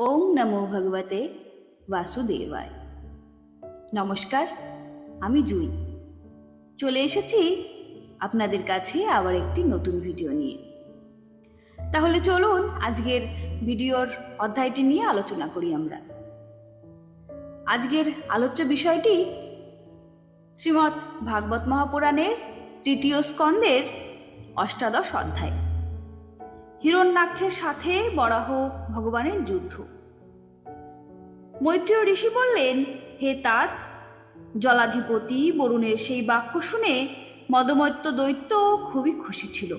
ওম নমো ভগবতে বাসুদেবায়। নমস্কার, আমি জুই। চলে এসেছি আপনাদের কাছে আবার একটি নতুন ভিডিও নিয়ে। তাহলে চলুন আজকের ভিডিওর অধ্যায়টি নিয়ে আলোচনা করি আমরা। আজকের আলোচ্য বিষয়টি শ্রীমৎ ভাগবত মহাপুরাণের তৃতীয় স্কন্দের অষ্টাদশ অধ্যায়। হিরণ্যাক্ষের সাথে বরাহ ভগবানের যুদ্ধ। মৈত্রীয় ঋষি বললেন, হে তাত, জলাধিপতি বরুণের সেই বাক্য শুনে মদমৈত্য দৈত্য খুবই খুশি ছিল।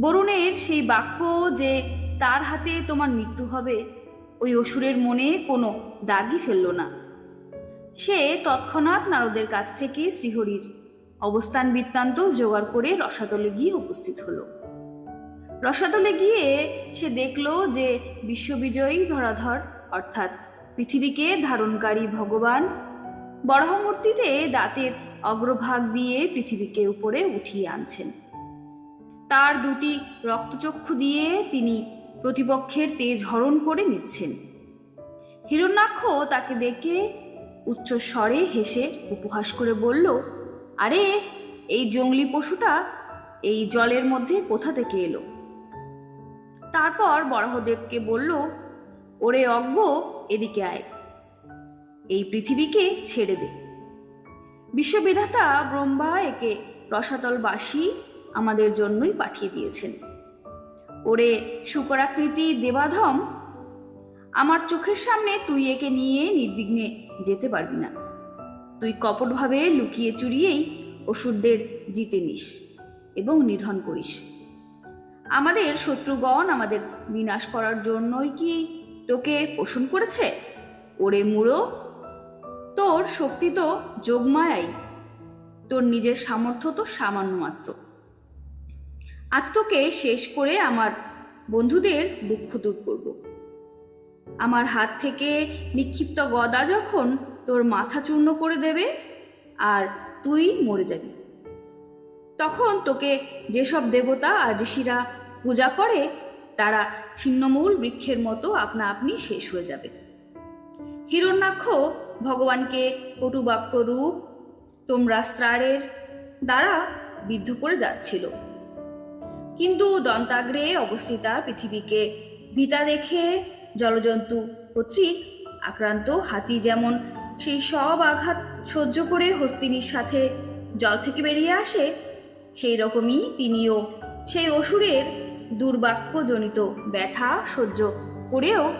বরুণের সেই বাক্য যে, তার হাতে তোমার মৃত্যু হবে, ওই অসুরের মনে কোনো দাগই ফেলল না। সে তৎক্ষণাৎ নারদের কাছ থেকে শ্রীহরির অবস্থান বৃত্তান্ত জোগাড় করে রসাতলে গিয়ে উপস্থিত হলো। রসাতলে গিয়ে সে দেখল যে বিশ্ববিজয়ী ধরাধর, অর্থাৎ পৃথিবীকে ধারণকারী ভগবান, বরাহমূর্তিতে দাঁতের অগ্রভাগ দিয়ে পৃথিবীকে উপরে উঠিয়ে আনছেন। তার দুটি রক্তচক্ষু দিয়ে তিনি প্রতিপক্ষের তেজ হরণ করে নিচ্ছেন। হিরণ্যাক্ষ তাকে দেখে উচ্চ স্বরে হেসে উপহাস করে বলল আরে, এই জঙ্গলি পশুটা এই জলের মধ্যে কোথা থেকে এলো? তারপর বরাহদেবকে বলল, ওরে অজ্ঞ, এদিকে আয়। এই পৃথিবীকে ছেড়ে দে। বিশ্ববিধাতা ব্রহ্মা একে রসাতলবাসী আমাদের জন্যই পাঠিয়ে দিয়েছেন। ওরে শুকরাকৃতি দেবাধম, আমার চোখের সামনে তুই একে নিয়ে নির্বিঘ্নে যেতে পারবি না। তুই কপটভাবে লুকিয়ে চুরিয়েই অসুরদের জিতে নিস এবং নিধন করিস। আমাদের শত্রুগণ আমাদের বিনাশ করার জন্যই কি তোকে পোষণ করেছে? ওরে মুড়ো, তোর শক্তি তো যোগমায়াই, তোর নিজের সামর্থ্য তো সামান্য মাত্র। আজ তোকে শেষ করে আমার বন্ধুদের দুঃখ দূর করব। আমার হাত থেকে নিক্ষিপ্ত গদা যখন তোর মাথা চূর্ণ করে দেবে আর তুই মরে যাবি। তখন তোকে যেসব দেবতা আর ঋষিরা পূজা করে, তারা ছিন্নমূল বৃক্ষের মতো আপনা আপনি শেষ হয়ে যাবে। হিরণ্যাক্ষ ভগবানকে কটুবাক্য রূপ তোমরা স্ত্রারের দ্বারা বিদ্ধ করে যাচ্ছিল। কিন্তু দন্তাগ্রে অবস্থিতা পৃথিবীকে ভিতা দেখে জলজন্তু কর্তৃক আক্রান্ত হাতি যেমন সেই সব আঘাত সহ্য করে হস্তিনীর সাথে জল থেকে বেরিয়ে আসে সেই রকমই তিনিও। সেই অসুরের দুর্বাক্যজনিত ব্যথা সহ্য করেও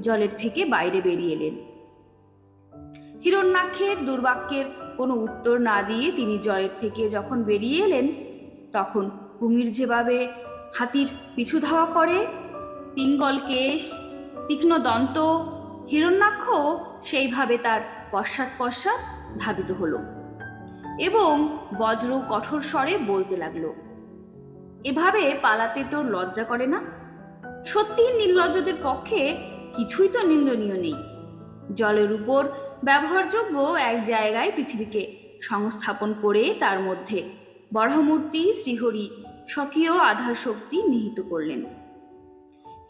জলের থেকে বাইরে বেরিয়ে এলেন। হিরণ্যাক্ষের দুর্বাক্যের কোনো উত্তর না দিয়ে তিনি জলের থেকে যখন বেরিয়ে এলেন, তখন কুমির যেভাবে হাতির পিছু ধাওয়া করে পিঙ্গল কেশ তীক্ষ্ণ দন্ত হিরণ্যাক্ষ সেইভাবে তার পশ্চাৎ পশ্চাৎ ধাবিত হলো এবং বজ্র কঠোর স্বরে বলতে লাগল, এভাবে পালাতে তোর লজ্জা করে না? সত্যি নির্লজ্জদের পক্ষে কিছুই তো নিন্দনীয় নেই। জলের উপর ব্যবহারযোগ্য এক জায়গায় পৃথিবীকে সংস্থাপন করে তার মধ্যে বরাহমূর্তি শ্রীহরি স্বকীয় আধার শক্তি নিহিত করলেন।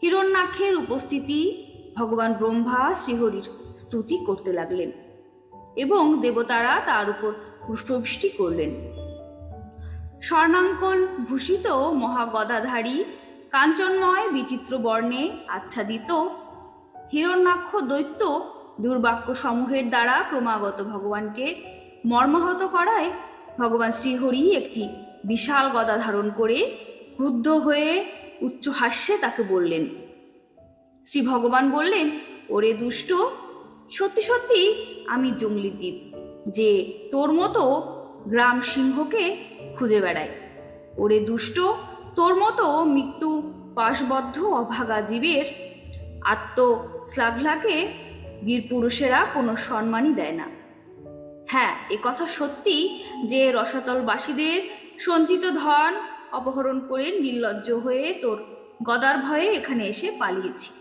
হিরণ্যাক্ষের উপস্থিতি ভগবান ব্রহ্মা শ্রীহরির স্তুতি করতে লাগলেন। এবং দেবতারা তার উপর পুষ্পবৃষ্টি করলেন। স্বর্ণাঙ্কন ভূষিত মহাগদাধারী কাঞ্চনময় বিচিত্র বর্ণে আচ্ছাদিত হিরণ্যাক্ষ দৈত্য দুর্বাক্য সমূহের দ্বারা ক্রমাগত ভগবানকে মর্মাহত করায় ভগবান শ্রীহরি একটি বিশাল গদা ধারণ করে ক্রুদ্ধ হয়ে উচ্চ হাস্যে তাকে বললেন। শ্রী ভগবান বললেন, ওরে দুষ্ট সত্যি সত্যি আমি জঙ্গলি জীব, যে তোর মতো গ্রাম সিংহকে খুঁজে বেড়ায়। ওরে দুষ্ট, তোর মতো মৃত্যু পাশবদ্ধ অভাগা জীবের আত্মশ্লাঘলাকে বীর পুরুষেরা কোনো সম্মানই দেয় না। হ্যাঁ এ কথা সত্যি যে রসাতলবাসীদের সঞ্চিত ধন অপহরণ করে নির্লজ্জ হয়ে তোর গদার ভয়ে এখানে এসে পালিয়েছি।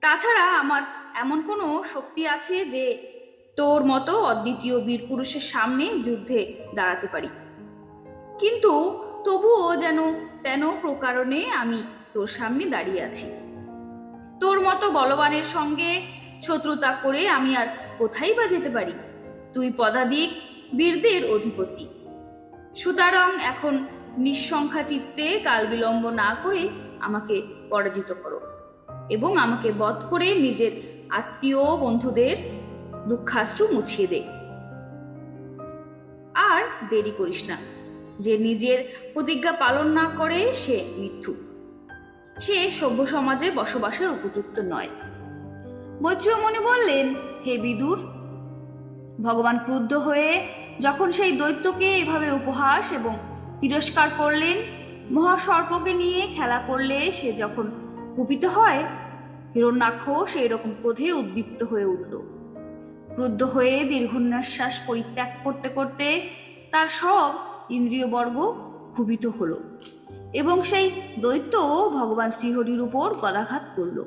তাছাড়া আমার এমন কোনো শক্তি আছে যে তোর মতো অদ্বিতীয় বীর পুরুষের সামনে যুদ্ধে দাঁড়াতে পারি? কিন্তু তবুও যেন তেন প্রকারণে আমি তোর সামনে দাঁড়িয়ে আছি। তোর মতো বলবানের সঙ্গে শত্রুতা করে আমি আর কোথায় বা যেতে পারি? তুই পদাধিক বীরদের অধিপতি। সুতরাং এখন নিঃসংখ্যা চিত্তে কাল বিলম্ব না করে আমাকে পরাজিত করো এবং আমাকে বধ করে নিজের আত্মীয় বন্ধুদের দুঃখাশ্রু মুছিয়ে দে। আর দেরি করিস না। যে নিজের প্রতিজ্ঞা পালন না করে সে মিথ্যু সে সভ্য সমাজে বসবাসের উপযুক্ত নয়। মৈত্রীয়মণি বললেন, হে বিদুর, ভগবান ক্রুদ্ধ হয়ে যখন সেই দৈত্যকে এভাবে উপহাস এবং তিরস্কার করলেন, মহাসর্পকে নিয়ে খেলা করলে সে যখন কুপিত হয় হিরণ্যাক্ষ সেই রকম ক্রোধে উদ্দীপ্ত হয়ে উঠল। ক্রুদ্ধ হয়ে দীর্ঘনিশ্বাস পরিত্যাগ করতে করতে তার সব ইন্দ্রিয়বর্গ ক্ষুভিত হলো এবং সেই দৈত্য ভগবান শ্রীহরির উপর গদাঘাত করল।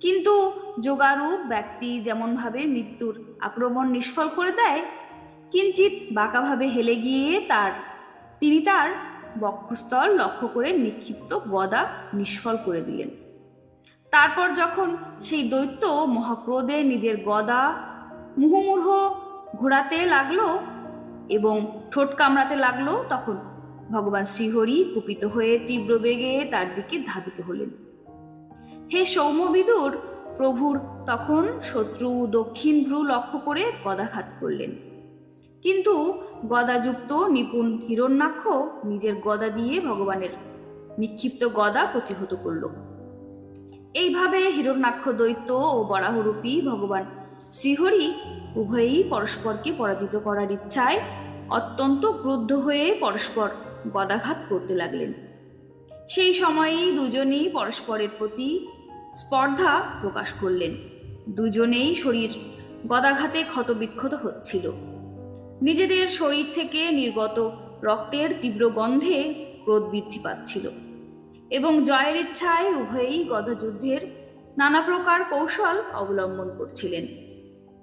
কিন্তু যোগারূপ ব্যক্তি যেমনভাবে মৃত্যুর আক্রমণ নিষ্ফল করে দেয় কিঞ্চিত বাঁকাভাবে হেলে গিয়ে তার, তিনি তার বক্ষস্থল লক্ষ্য করে নিক্ষিপ্ত গদা নিষ্ফল করে দিলেন। তারপর যখন সেই দৈত্য মহাক্রোধে নিজের গদা মুহুমুহ ঘোরাতে লাগল এবং ঠোঁট কামড়াতে লাগল, তখন ভগবান শ্রীহরি কুপিত হয়ে তীব্র বেগে তার দিকে ধাবিত হলেন। হে সৌম্যবিদুর, প্রভুর তখন শত্রু দক্ষিণ ভ্রু লক্ষ্য করে গদাঘাত করলেন। কিন্তু গদাযুক্ত নিপুণ হিরণ্যাক্ষ নিজের গদা দিয়ে ভগবানের নিক্ষিপ্ত গদা প্রতিহত করল। এইভাবে হিরণ্যাক্ষ দৈত্য ও বরাহরূপী ভগবান শ্রীহরি উভয়েই পরস্পরকে পরাজিত করার ইচ্ছায় অত্যন্ত ক্রুদ্ধ হয়ে পরস্পর গদাঘাত করতে লাগলেন। সেই সময়েই দুজনেই পরস্পরের প্রতি স্পর্ধা প্রকাশ করলেন। দুজনেই শরীর গদাঘাতে ক্ষতবিক্ষত হচ্ছিল। নিজেদের শরীর থেকে নির্গত রক্তের তীব্র গন্ধে ক্রোধ বৃদ্ধি পাচ্ছিল। এবং জয়ের ইচ্ছায় উভয়েই গদাযুদ্ধের নানা প্রকার কৌশল অবলম্বন করছিলেন।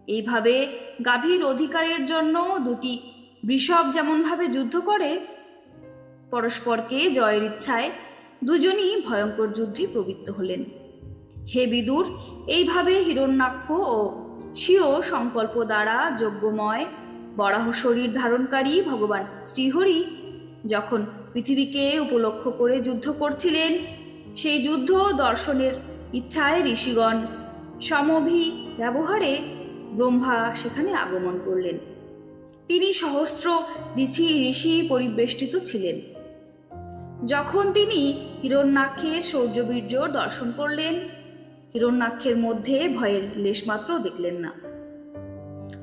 এইভাবে গাভীর অধিকারের জন্য দুটি বৃষভ যেমনভাবে যুদ্ধ করে, পরস্পরকে জয়ের ইচ্ছায় দুজনই ভয়ঙ্কর যুদ্ধে প্রবৃত্ত হলেন। হে বিদুর, এইভাবে হিরণ্যাক্ষ ও স্বীয় সংকল্প দ্বারা যজ্ঞময়, বরাহ শরীর ধারণকারী ভগবান শ্রীহরি যখন পৃথিবীকে উপলক্ষ করে যুদ্ধ করছিলেন। সেই যুদ্ধ দর্শনের ইচ্ছায় ঋষিগণ সমভি ব্যবহারে ব্রহ্মা সেখানে আগমন করলেন। তিনি সহস্র ঋষি ঋষি পরিবেষ্টিত ছিলেন। যখন তিনি হিরণ্যাক্ষের শৌর্যবীর্য দর্শন করলেন, হিরণ্যাক্ষের মধ্যে ভয়ের লেশমাত্র দেখলেন না।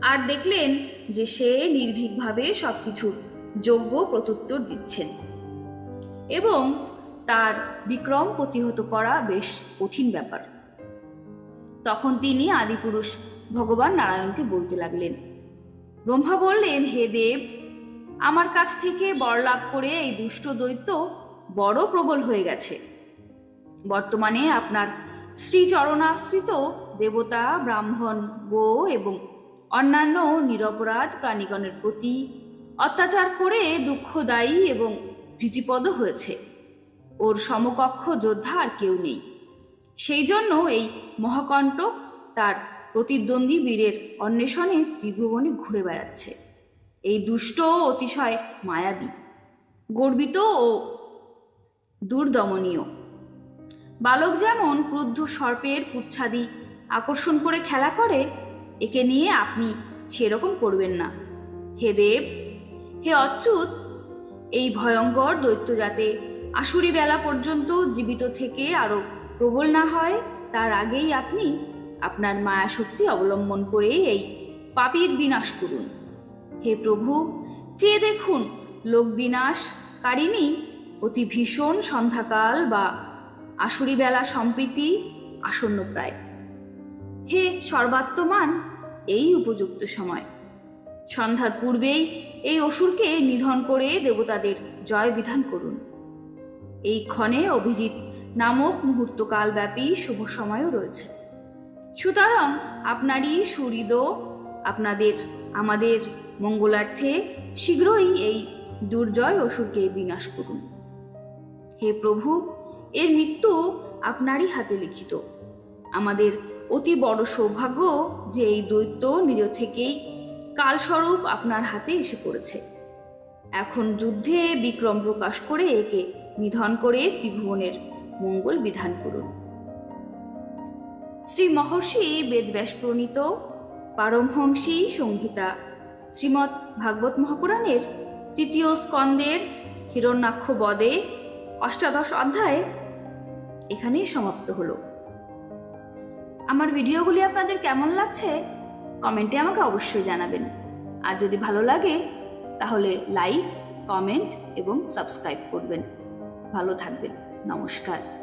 আর দেখলেন যে সে নির্ভীকভাবে সবকিছু যোগ্য প্রত্যুত্তর দিচ্ছেন। এবং তার বিক্রম প্রতিহত করা বেশ কঠিন ব্যাপার। তখন তিনি আদিপুরুষ ভগবান নারায়ণকে বলতে লাগলেন, ব্রহ্মা বললেন, হে দেব, আমার কাছ থেকে বর লাভ করে এই দুষ্ট দৈত্য বড় প্রবল হয়ে গেছে। বর্তমানে আপনার শ্রীচরণাশ্রিত দেবতা, ব্রাহ্মণ, গো এবং অন্যান্য নিরপরাধ প্রাণীগণের প্রতি অত্যাচার করে দুঃখদায়ী এবং ভীতিপদ হয়েছে। ওর সমকক্ষ যোদ্ধা আর কেউ নেই। সেই জন্য এই মহাকণ্ঠ তার প্রতিদ্বন্দ্বী বীরের অন্বেষণে ত্রিভুবনে ঘুরে বেড়াচ্ছে। এই দুষ্ট অতিশয় মায়াবী, গর্বিত ও দুর্দমনীয়। বালক যেমন ক্রুদ্ধ সর্পের পুচ্ছাদি আকর্ষণ করে খেলা করে, একে নিয়ে আপনি সেরকম করবেন না। হে দেব, হে অচ্যুত এই ভয়ঙ্কর দৈত্য যাতে আশুরি বেলা পর্যন্ত জীবিত থেকে আরও প্রবল না হয়, তার আগেই আপনি আপনার মায়া শক্তি অবলম্বন করে এই পাপীর বিনাশ করুন। হে প্রভু, চেয়ে দেখুন, লোক বিনাশকারিণী অতি ভীষণ সন্ধ্যাকাল বা আশুরি বেলা সম্প্রীতি আসন্ন প্রায়। হে সর্বাত্মমান, এই উপযুক্ত সময়। সন্ধ্যার পূর্বেই এই অসুরকে নিধন করে দেবতাদের জয় বিধান করুন। এই ক্ষণে অভিজিৎ নামক মুহূর্তকাল ব্যাপী শুভ সময়ও রয়েছে। সুতরাং আপনারই সুহৃদ, আপনাদের, আমাদের মঙ্গলার্থে শীঘ্রই এই দুর্জয় অসুরকে বিনাশ করুন। হে প্রভু, এর মৃত্যু আপনারই হাতে লিখিত। আমাদের অতি বড় সৌভাগ্য যে এই দৈত্য নিজ থেকেই কালস্বরূপ আপনার হাতে এসে পড়েছে। এখন যুদ্ধে বিক্রম প্রকাশ করে একে নিধন করে ত্রিভুবনের মঙ্গল বিধান করুন। শ্রী মহর্ষি বেদব্যাস প্রণীত পারমহংসী সংহিতা শ্রীমৎ ভাগবত মহাপুরাণের তৃতীয় স্কন্দের হিরণ্যাক্ষ বদে অষ্টাদশ অধ্যায় এখানেই সমাপ্ত হলো। আমার ভিডিওগুলি আপনাদের কেমন লাগছে কমেন্টে আমাকে অবশ্যই জানাবেন। আর যদি ভালো লাগে, তাহলে লাইক, কমেন্ট এবং সাবস্ক্রাইব করবেন। ভালো থাকবেন। নমস্কার।